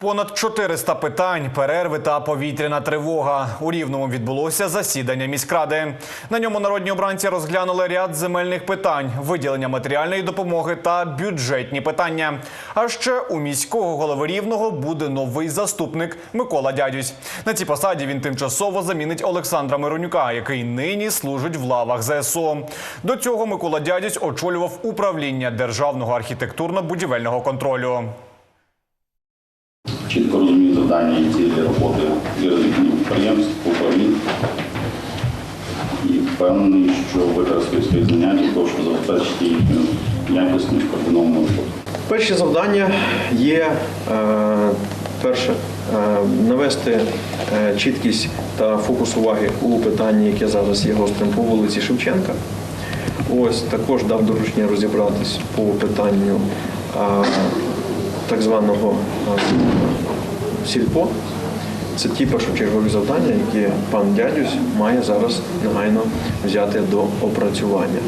Понад 400 питань, перерви та повітряна тривога. У Рівному відбулося засідання міськради. На ньому народні обранці розглянули ряд земельних питань, виділення матеріальної допомоги та бюджетні питання. А ще у міського голови Рівного буде новий заступник Микола Дядюсь. На цій посаді він тимчасово замінить Олександра Миронюка, який нині служить в лавах ЗСУ. До цього Микола Дядюсь очолював управління державного архітектурно-будівельного контролю. Чітко розумію завдання і цілі роботи юридичних підприємств, управлінь. І впевнений, що використаю свої знання для того, щоб забезпечити їхню якісну координовану роботу. Перші завдання є е, перше е, навести е, чіткість та фокус уваги у питанні, яке зараз є гострим по вулиці Шевченка. Ось також дав доручення розібратись по питанню так званого е, сільпо. Це ті першочергові завдання, які пан дядюсь має зараз негайно взяти до опрацювання.